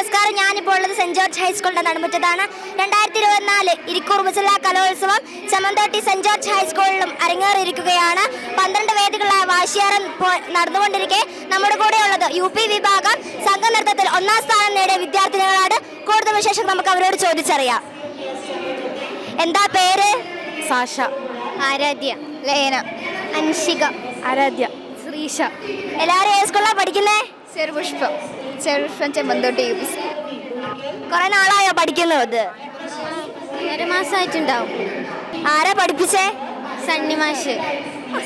നമസ്കാരം. ഞാനിപ്പോൾ ഉള്ളത് സെന്റ് ജോർജ് ഹൈസ്കൂളിന്റെ നടുമുറ്റത്താണ്. രണ്ടായിരത്തി ഇരുപത്തിനാല് ഇരിക്കൂർ ഉപജില്ലാ കലോത്സവം ചെമ്മന്തോട്ടി സെന്റ് ജോർജ് ഹൈസ്കൂളിലും അരങ്ങേറിയിരിക്കുകയാണ്. പന്ത്രണ്ട് വേദികളായ വാശിയാരം നടന്നുകൊണ്ടിരിക്കെ നമ്മുടെ കൂടെ ഉള്ളത് യു പി വിഭാഗം സംഘനൃത്തത്തിൽ ഒന്നാം സ്ഥാനം നേടിയ വിദ്യാർത്ഥിനികളാണ്. കൂടുതൽ വിശേഷം നമുക്ക് അവരോട് ചോദിച്ചറിയാം. എന്താ പേര്? സാഷ ആരാധ്യ. ലയന. അൻഷിക. ആരാധ്യ. ശ്രീഷ. എല്ലാവരും ഏത് സ്കൂളിലാണ് പഠിക്കുന്നേ? ചെറുപുഷ്പം. ചെറുപുഷ്പം ചെമ്മന്തോട്ടി യു പി കുറെ നാളായോ പഠിക്കുന്നത് ഒരു മാസമായിട്ടുണ്ടാവും ആരാ പഠിപ്പിച്ചേ? സണ്ണി മാഷ്.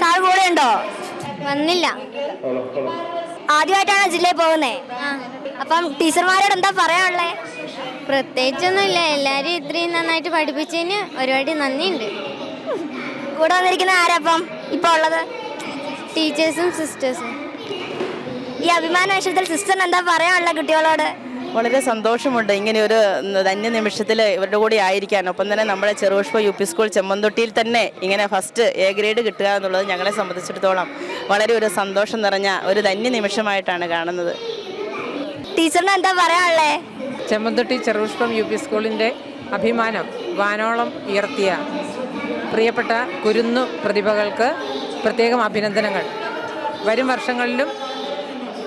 സാർ കൂടെ ഉണ്ടോ? വന്നില്ല. ആദ്യമായിട്ടാണ് ജില്ലയിൽ പോകുന്നേ? അപ്പം ടീച്ചർമാരോട് എന്താ പറയാനുള്ളേ? പ്രത്യേകിച്ചൊന്നുമില്ല. എല്ലാവരും ഇത്രയും നന്നായിട്ട് പഠിപ്പിച്ചതിന് ഒരുപാട് നന്ദിയുണ്ട്. കൂടെ വന്നിരിക്കുന്ന ആരാപ്പം അപ്പം? ഇപ്പൊ ഉള്ളത്? ടീച്ചേഴ്സും സിസ്റ്റേഴ്സും. ഈ അഭിമാന വിഷയത്തിൽ സിസ്റ്റർ എന്താ പറയാനുള്ള കുട്ടികളോട്? വളരെ സന്തോഷമുണ്ട്. ഇങ്ങനെ ഒരു ധന്യ നിമിഷത്തിൽ ഇവരുടെ കൂടെ ആയിരിക്കാൻ. ഒപ്പം തന്നെ നമ്മുടെ ചെറുപുഷ്പ യു പി സ്കൂൾ ചെമ്മന്തൊട്ടിയിൽ തന്നെ ഇങ്ങനെ ഫസ്റ്റ് എ ഗ്രേഡ് കിട്ടുക എന്നുള്ളത് ഞങ്ങളെ സംബന്ധിച്ചിടത്തോളം വളരെ ഒരു സന്തോഷം നിറഞ്ഞ ഒരു ധന്യ നിമിഷമായിട്ടാണ് കാണുന്നത് ടീച്ചറിന് എന്താ പറയാനുള്ളേ? ചെമ്മന്തൊട്ടി ചെറുപുഷ്പം യു പി സ്കൂളിന്റെ അഭിമാനം വാനോളം ഉയർത്തിയ പ്രിയപ്പെട്ട കുരുന്നു പ്രതിഭകൾക്ക് പ്രത്യേകം അഭിനന്ദനങ്ങൾ. വരും വർഷങ്ങളിലും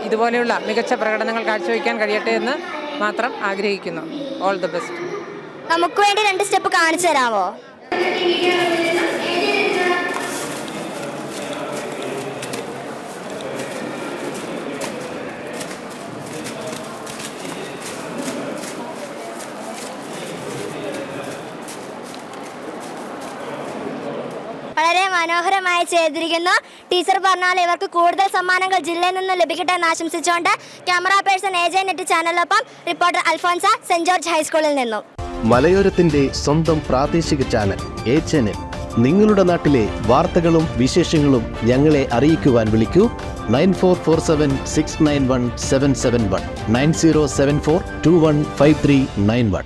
ഇതുപോലെയുള്ള മികച്ച പ്രകടനങ്ങൾ കാഴ്ചവെക്കാൻ കഴിയട്ടെ എന്ന് മാത്രം ആഗ്രഹിക്കുന്നു. ഓൾ ദി ബെസ്റ്റ് നമുക്ക് വേണ്ടി രണ്ട് സ്റ്റെപ്പ് കാണിച്ചു തരാമോ? വളരെ മനോഹരമായി ചെയ്തിരിക്കുന്നു. ടീച്ചർ പറഞ്ഞാൽ ഇവർക്ക് കൂടുതൽ സമ്മാനങ്ങൾ ജില്ലയിൽ നിന്ന് ലഭിക്കട്ടെ എന്ന് ആശംസിച്ചുകൊണ്ട് camera person A J net ചാനലിനൊപ്പം reporter Alphonsa Saint George ഹൈസ്കൂളിൽ നിന്നും. മലയോരത്തിന്റെ സ്വന്തം പ്രാദേശിക ചാനൽ എ ചാനൽ നിങ്ങളുടെ നാട്ടിലെ വാർത്തകളും വിശേഷങ്ങളും ഞങ്ങളെ അറിയിക്കുവാൻ വിളിക്കൂ. Nine four four seven six nine one seven seven one. Nine zero seven four two one five three nine one.